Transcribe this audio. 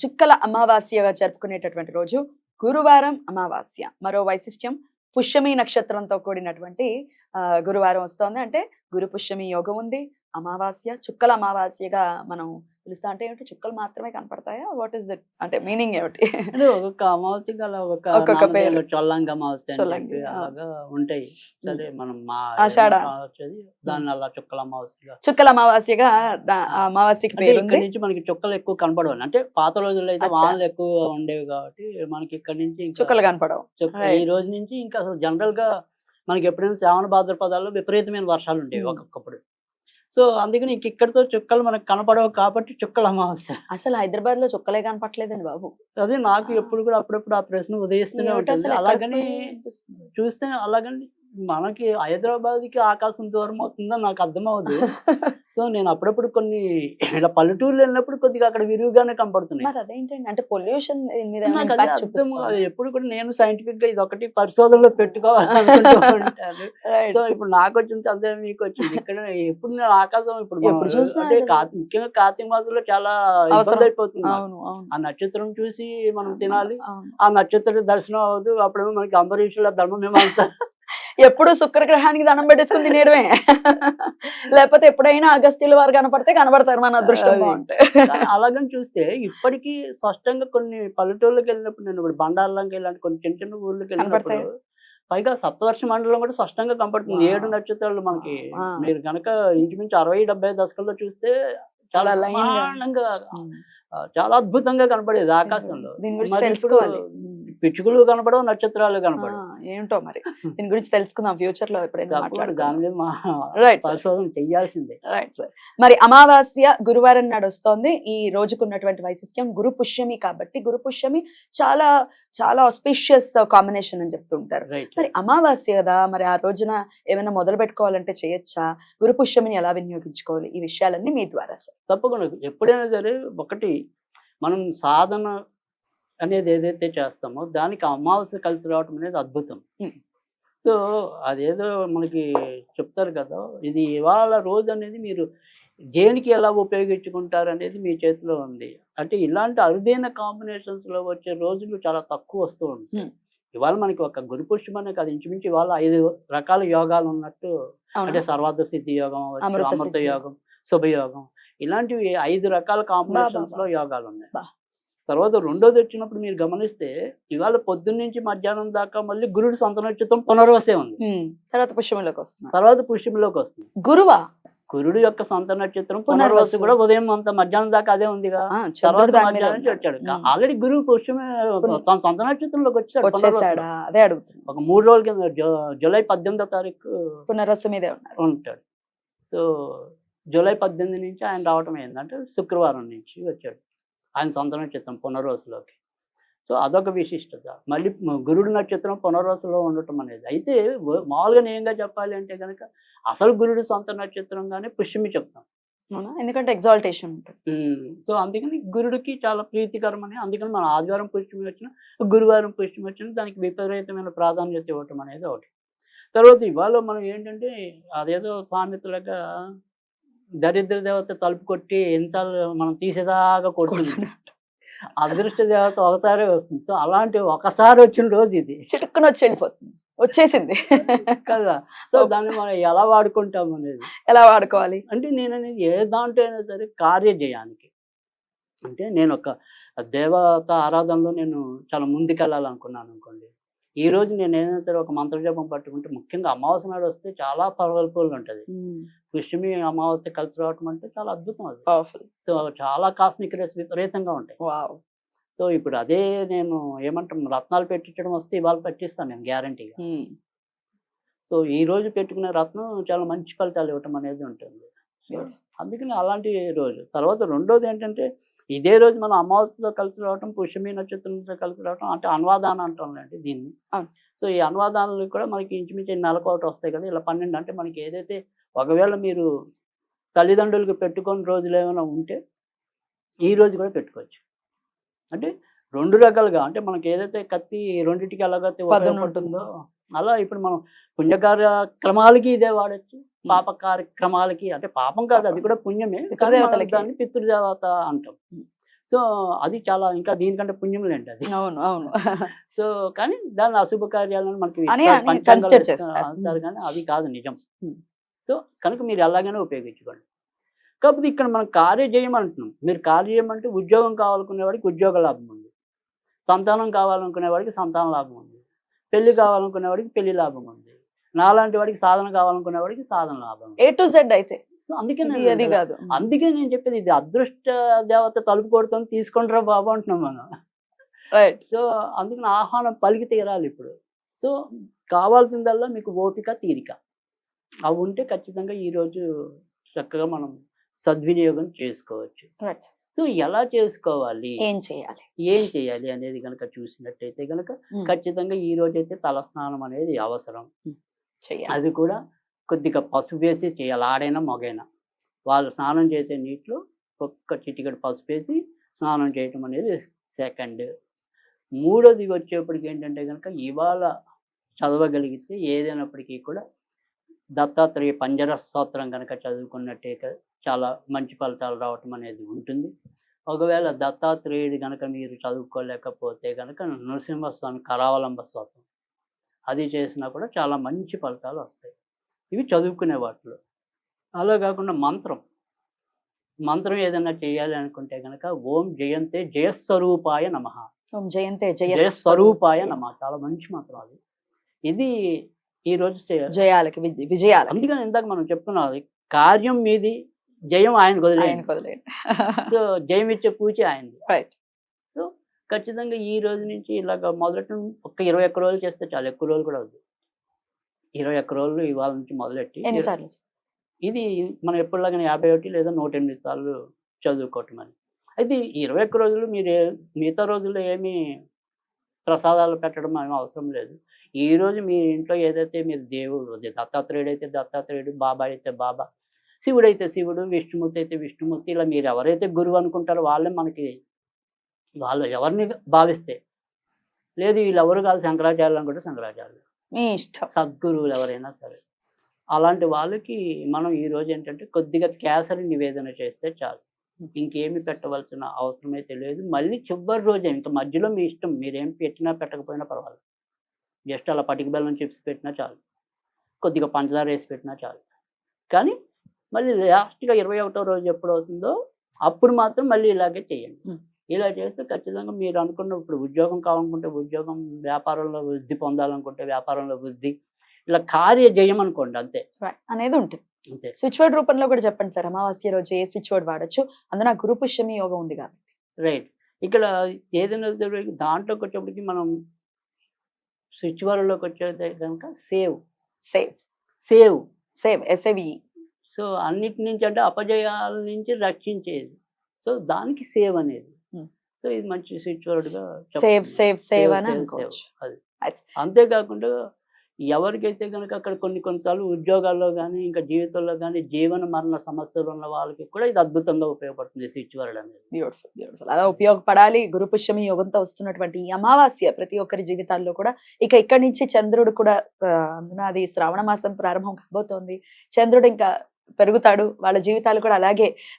చుక్కల అమావాస్యగా జరుపుకునేటటువంటి రోజు గురువారం అమావాస్య. మరో వైశిష్ట్యం పుష్యమి నక్షత్రంతో కూడినటువంటి గురువారం వస్తోంది. అంటే గురు పుష్యమి యోగం ఉంది. అమావాస్య చుక్కల అమావాస్యగా మనం పిలుస్తా అంటే ఏమిటి? చుక్కలు మాత్రమే కనపడతాయా? వాట్ ఇస్ ఇట్ అంటే మీనింగ్ ఏమిటి? అంటే ఒక్కొక్క అమావాస్యకి అలా ఒక్కొక్క ఒక్కొక్క పేరు. చొల్లంగి అమావాస్య. అలాగా ఉంటాయి. సరే మనం మా ఆషాఢ. దాన్ని అలా చుక్కల అమావాస్యగా. చుక్కల అమావాస్యగా అమావాస్యకి పేరు ఇక్కడ నుంచి మనకి చుక్కలు ఎక్కువ కనపడవు. అంటే పాత రోజుల్లో అయితే. వానలు ఎక్కువ ఉండేవి కాబట్టి మనకి ఇక్కడ నుంచి చుక్కలు కనపడవు. ఈ రోజు నుంచి ఇంకా అసలు జనరల్గా మనకి ఎప్పుడైనా శ్రావణ భాద్రపదాల్లో విపరీతమైన వర్షాలు ఉండేవి. ఒక్కొక్కప్పుడు. సో అందుకని ఇంక ఇక్కడితో చుక్కలు మనకు కనపడవు కాబట్టి చుక్కల అమావాస్య అసలు హైదరాబాద్లో చుక్కలే కనపట్లేదండి బాబు అదే నాకు. ఎప్పుడు కూడా అప్పుడప్పుడు ఆ ప్రశ్న ఉదయిస్తూనే ఉంటుంది అలాగని? చూస్తే అలాగని మనకి హైదరాబాద్కి ఆకాశం దూరం అవుతుందని నాకు అర్థమవుదు సో నేను అప్పుడప్పుడు కొన్ని ఇలా పల్లెటూర్లు వెళ్ళినప్పుడు కొద్దిగా అక్కడ విరివిగానే కనపడుతున్నాయి మరి అదేంటండి? అంటే పొల్యూషన్ ఎప్పుడు కూడా నేను సైంటిఫిక్గా ఇది ఒకటి పరిశోధనలో Right. సో ఇప్పుడు నాకు వచ్చింది సందేహం మీకు వచ్చింది ఇక్కడ ఎప్పుడు నేను ఆకాశం ఇప్పుడు అదే. కార్తీ- ముఖ్యంగా కార్తీక మాసంలో చాలా. ఇబ్బంది అయిపోతుంది ఆ నక్షత్రం చూసి మనం తినాలి. ఆ నక్షత్ర దర్శనం అవ్వదు. అప్పుడేమో మనకి అంబరీషుల ధర్మ మీమాంస. ఎప్పుడు శుక్రగ్రహానికి దండం పెట్టేసుకుని తినేయడమే లేకపోతే ఎప్పుడైనా అగస్త్యుల వారు కనపడితే కనపడతారు మన అదృష్టం అది. బాగుంటే అలాగని చూస్తే ఇప్పటికీ స్పష్టంగా కొన్ని పల్లెటూళ్ళకి వెళ్ళినప్పుడు నేను ఇప్పుడు బండార్లంకి ఇలాంటి కొన్ని చిన్న చిన్న ఊర్లకి వెళ్ళినప్పుడు. పైగా సప్తవర్ష మండలం కూడా స్పష్టంగా కనపడుతుంది. ఏడు నక్షత్రాలు మనకి. మీరు కనుక ఇంచుమించు అరవై డెబ్బై దశకంలో చూస్తే చాలా చాలా చాలా అద్భుతంగా కనపడేది ఆకాశంలో. దీని గురించి తెలుసుకోవాలి. పిచ్చుకలు కనపడవు నక్షత్రాలు కనపడవు. ఏంటో మరి? దీని గురించి తెలుసుకుందాం ఫ్యూచర్లో ఎప్పుడైనా దాని రైట్ సార్ పరిశోధన చెయ్యాల్సిందే రైట్ సార్ మరి అమావాస్య గురువారం నాడు వస్తోంది. ఈ రోజుకున్నటువంటి వైశిష్ట్యం గురు పుష్యమి కాబట్టి గురు పుష్యమి చాలా చాలా ఆస్పిషియస్ కాంబినేషన్ అని చెప్తుంటారు. మరి అమావాస్య కదా మరి ఆ రోజున ఏమైనా మొదలు పెట్టుకోవాలంటే చేయొచ్చా? గురు పుష్యమిని ఎలా వినియోగించుకోవాలి? ఈ విషయాలన్నీ మీ ద్వారా సార్ తప్పకుండా. ఎప్పుడైనా సరే ఒకటి మనం సాధన అనేది ఏదైతే చేస్తామో దానికి అమావాస్య కలిసి రావటం అనేది అద్భుతం. సో అదేదో మనకి చెప్తారు కదా ఇది ఇవాళ రోజు అనేది మీరు దేనికి ఎలా ఉపయోగించుకుంటారు అనేది మీ చేతిలో ఉంది అంటే ఇలాంటి అరుదైన కాంబినేషన్స్లో వచ్చే రోజులు చాలా తక్కువ వస్తూ ఉంటాయి. ఇవాళ మనకి ఒక గురుపుష్యం అనే కాదు ఇంచుమించు ఇవాళ ఐదు రకాల యోగాలు ఉన్నట్టు అంటే సర్వార్థ స్థితి యోగం అమృత. యోగం శుభయోగం. ఇలాంటివి ఐదు రకాల కాంబినేషన్స్లో. యోగాలు ఉన్నాయి. తర్వాత రెండోది వచ్చినప్పుడు మీరు గమనిస్తే ఇవాళ పొద్దున్న నుంచి మధ్యాహ్నం దాకా మళ్ళీ గురుడు సొంత నక్షత్రం పునర్వసే ఉంది. తర్వాత పుష్యమిలోకి వస్తున్నా తర్వాత పుష్యంలోకి వస్తుంది. గురువా? గురుడు యొక్క సొంత నక్షత్రం పునర్వసు. పునర్వసు. కూడా ఉదయం అంత మధ్యాహ్నం దాకా అదే ఉందిగా. తర్వాత మధ్యాహ్నం వచ్చాడు. ఆల్రెడీ గురువు పుష్యమే సొంత నక్షత్రంలోకి వచ్చాడు అదే అడుగుతున్నా. ఒక మూడు రోజుల కింద జూలై పద్దెనిమిదో తారీఖు పునరస్సు మీదే ఉంటాడు. సో జూలై పద్దెనిమిది నుంచి ఆయన రావటం ఏంటంటే శుక్రవారం నుంచి వచ్చాడు. ఆయన సొంత నక్షత్రం పునర్వసులోకి. సో అదొక విశిష్టత. మళ్ళీ గురుడు నక్షత్రం పునర్వసులో ఉండటం అనేది. అయితే మామూలుగా నేంగా చెప్పాలి అంటే కనుక అసలు గురుడు సొంత నక్షత్రంగానే పుష్యమి చెప్తాం. ఎందుకంటే ఎగ్జాల్టేషన్ సో అందుకని గురుడికి చాలా ప్రీతికరమని అందుకని మన ఆదివారం పుష్యమి వచ్చిన గురువారం పుష్యమి వచ్చిన దానికి విపరీతమైన ప్రాధాన్యత ఇవ్వటం అనేది ఒకటి. తర్వాత ఇవాళ మనం ఏంటంటే అదేదో సామెతలుగా దరిద్ర దేవత తలుపు కొట్టి ఎన్నిసార్లు మనం తీసేదాకా కొడుతుంది. అదృష్ట దేవత ఒకసారి వస్తుంది. సో అలాంటి ఒకసారి వచ్చిన రోజు ఇది. చిటుక్కున వచ్చి వెళ్ళిపోతుంది. వచ్చేసింది. కదా? సో దాన్ని మనం ఎలా వాడుకుంటాం అనేది. ఎలా వాడుకోవాలి? అంటే నేను అనేది ఏ దాంట్లో అయినా సరే కార్యజయానికి. అంటే నేను ఒక దేవత ఆరాధనలో నేను చాలా ముందుకెళ్ళాలనుకున్నాను అనుకోండి. ఈ రోజు నేను ఏదైనా సరే ఒక మంత్రజపం పట్టుకుంటే ముఖ్యంగా అమావాస్య నాడు వస్తే చాలా పవర్ఫుల్గా ఉంటుంది పుష్యమి అమావాస్య కలిసి రావటం అంటే చాలా అద్భుతం అది. పవర్ఫుల్ సో చాలా కాస్మిక్ రేస్ విపరీతంగా ఉంటాయి. సో ఇప్పుడు అదే నేను ఏమంటాం రత్నాలు పెట్టించడం వస్తే ఇవాళ పెట్టిస్తాను నేను గ్యారంటీగా సో ఈ రోజు పెట్టుకునే రత్నం చాలా మంచి ఫలితాలు ఇవ్వటం అనేది ఉంటుంది. అందుకని అలాంటి రోజు. తర్వాత రెండోది ఏంటంటే ఇదే రోజు మనం అమావాస్యతో కలిసి రావటం పుష్యమి నక్షత్రంతో కలిసి రావటం అంటే అనువాదానం అంటాంలేండి దీన్ని. అవును. సో ఈ అనువాదానాలు కూడా మనకి ఇంచుమించు నెలకు ఒకటి వస్తాయి కదా ఇలా పన్నెండు అంటే మనకి ఏదైతే ఒకవేళ మీరు తల్లిదండ్రులకు పెట్టుకొని రోజులు ఏమైనా ఉంటే ఈ రోజు కూడా పెట్టుకోవచ్చు. అంటే రెండు రకాలుగా అంటే మనకి ఏదైతే కత్తి రెండింటికి ఎలాగైతే ఉపయోగపడుతుందో అలా ఇప్పుడు మనం పుణ్యకార్యక్రమాలకి ఇదే వాడచ్చు. పాప కార్యక్రమాలకి అంటే పాపం కాదు అది కూడా పుణ్యమే. దాన్ని పితృదేవత అంటాం. సో అది చాలా ఇంకా దీనికంటే పుణ్యములేండి అది. అవును అవును. సో కానీ దాని అశుభ కార్యాలను మనకి. అంటారు కానీ అది కాదు నిజం. సో కనుక మీరు ఎలాగైనా ఉపయోగించుకోండి. కాకపోతే ఇక్కడ మనం కార్యజయం అంటున్నాం మీరు కార్యజయం అంటే ఉద్యోగం కావాలనుకునే వాడికి ఉద్యోగ లాభం ఉంది. సంతానం కావాలనుకునే వాడికి సంతాన లాభం ఉంది. పెళ్ళి కావాలనుకునే వాడికి పెళ్ళి లాభం ఉంది. నాలాంటి వాడికి సాధన కావాలనుకునే వాడికి సాధన లాభం. ఏ టు జెడ్ అయితే. సో అందుకే అది కదా- అందుకే నేను చెప్పేది ఇది అదృష్ట దేవత తలుపు కొడుతుంది తీసుకుంటారా బాబు అంటున్నాం మనం. రైట్ సో అందుకని ఆహ్వానం పలికి తీరాలి ఇప్పుడు. సో కావాల్సిందల్లా మీకు ఓపిక తీరిక. అవి ఉంటే ఖచ్చితంగా ఈరోజు చక్కగా మనం సద్వినియోగం చేసుకోవచ్చు. సో ఎలా చేసుకోవాలి? ఏం చేయాలి? ఏం చేయాలి అనేది కనుక చూసినట్టయితే కనుక. ఖచ్చితంగా ఈ రోజైతే తలస్నానం అనేది అవసరం. అది కూడా కొద్దిగా పసుపు వేసి చేయాలి. ఆడైనా మగైనా. వాళ్ళు స్నానం చేసే నీటిలో ఒక్క చిటికెడు పసుపు వేసి స్నానం చేయటం అనేది సెకండ్. మూడోది వచ్చేప్పటికి ఏంటంటే కనుక ఇవాళ చదవగలిగితే ఏదైనప్పటికీ కూడా దత్తాత్రేయ పంజర స్తోత్రం కనుక చదువుకున్నట్టే చాలా మంచి ఫలితాలు రావటం అనేది ఉంటుంది. ఒకవేళ దత్తాత్రేయుడు కనుక మీరు చదువుకోలేకపోతే కనుక నరసింహస్వామి కరావలంబ స్తోత్రం. అది చేసినా కూడా చాలా మంచి ఫలితాలు వస్తాయి. ఇవి చదువుకునే వాటిలో. అలా కాకుండా మంత్రం. మంత్రం ఏదైనా చేయాలి అనుకుంటే కనుక ఓం జయంతే జయస్వరూపాయ నమ. ఓం జయంతే జయ జయస్వరూపాయ నమ. చాలా మంచి మంత్రం అది. ఇది ఈ రోజు చే- జయాలకి విజ- విజయాలకి. అందుకని ఇందాక మనం చెప్పుకున్నాం అది కార్యం మీది జయం ఆయన వదిలేదు సో జయం ఇచ్చే పూచి ఆయనది. రైట్ ఖచ్చితంగా ఈ రోజు నుంచి ఇలాగ మొదలెట్ట ఒక ఇరవై ఒక్క రోజులు చేస్తే చాలా. ఎక్కువ రోజులు కూడా అవుతుంది ఇరవై ఒక్క రోజులు ఇవాళ నుంచి మొదలెట్టి ఇది మనం ఎప్పుడులాగానే యాభై ఒకటి లేదా నూట ఎనిమిది సార్లు చదువుకోవటం అని అయితే ఇరవై ఒక్క రోజులు మీరు మిగతా రోజుల్లో ఏమీ ప్రసాదాలు పెట్టడం ఏమీ అవసరం లేదు. ఈ రోజు మీ ఇంట్లో ఏదైతే మీరు దేవుడు దత్తాత్రేయుడు అయితే దత్తాత్రేయుడు బాబా అయితే బాబా శివుడు అయితే శివుడు విష్ణుమూర్తి అయితే విష్ణుమూర్తి ఇలా మీరు ఎవరైతే గురువు అనుకుంటారో వాళ్ళే మనకి వాళ్ళు ఎవరిని భావిస్తే లేదు వీళ్ళు ఎవరు కాదు శంకరాచార్యులు అనుకుంటే శంకరాచార్యులు. మీ ఇష్టం. సద్గురువులు ఎవరైనా సరే. అలాంటి వాళ్ళకి మనం ఈ రోజు ఏంటంటే కొద్దిగా కేసరి నివేదన చేస్తే చాలు. ఇంకేమి పెట్టవలసిన అవసరం అయితే లేదు మళ్ళీ చివరి రోజే ఇంకా మధ్యలో మీ ఇష్టం మీరేం పెట్టినా పెట్టకపోయినా పర్వాలేదు. జస్ట్ అలా పటిక బెల్లం చిప్స్ పెట్టినా చాలు. కొద్దిగా పంచదార వేసి పెట్టినా చాలు. కానీ మళ్ళీ లాస్ట్గా ఇరవై ఒకటో రోజు ఎప్పుడు అవుతుందో అప్పుడు మాత్రం మళ్ళీ ఇలాగే చేయండి. ఇలా చేస్తే ఖచ్చితంగా మీరు అనుకున్న ఇప్పుడు ఉద్యోగం కావాలనుకుంటే ఉద్యోగం వ్యాపారంలో వృద్ధి పొందాలనుకుంటే వ్యాపారంలో వృద్ధి ఇలా కార్య జయం అనుకోండి అంతే. అనేది ఉంటుంది. అంతే. స్విచ్ వర్డ్ రూపంలో కూడా చెప్పండి సార్. అమావాస్య రోజు ఏ స్విచ్ వర్డ్ వాడచ్చు? అందులో గురు పుష్యమి యోగం ఉంది కాబట్టి. రైట్ ఇక్కడ ఏదైనా దాంట్లోకి వచ్చేప్పటికి మనం స్విచ్ వరల్డ్లోకి వచ్చేది కనుక save save save save SAV so అన్నిటి నుంచి అంటే అపజయాల నుంచి రక్షించేది. సో దానికి సేవ్ అనేది. సో ఇది మంచి స్విచ్ వర్డ్గా సేవ్ సేవ్ సేవ్ అని అనుకోవచ్చు. అది. అంతేకాకుండా ఎవరికైతే కనుక అక్కడ కొన్ని కొన్నిసార్లు ఉద్యోగాల్లో కానీ ఇంకా జీవితంలో కానీ జీవన మరణ సమస్యలు ఉన్న వాళ్ళకి కూడా ఇది అద్భుతంగా ఉపయోగపడుతుంది స్విచ్ వర్డ్ అనేది. Beautiful beautiful. అలా ఉపయోగపడాలి. గురు పుష్యమి యోగంతో వస్తున్నటువంటి ఈ అమావాస్య ప్రతి ఒక్కరి జీవితాల్లో కూడా. ఇక ఇక్కడి నుంచి చంద్రుడు కూడా అది శ్రావణ మాసం ప్రారంభం కాబోతోంది. చంద్రుడు ఇంకా పెరుగుతాడు. వాళ్ళ జీవితాలు కూడా అలాగే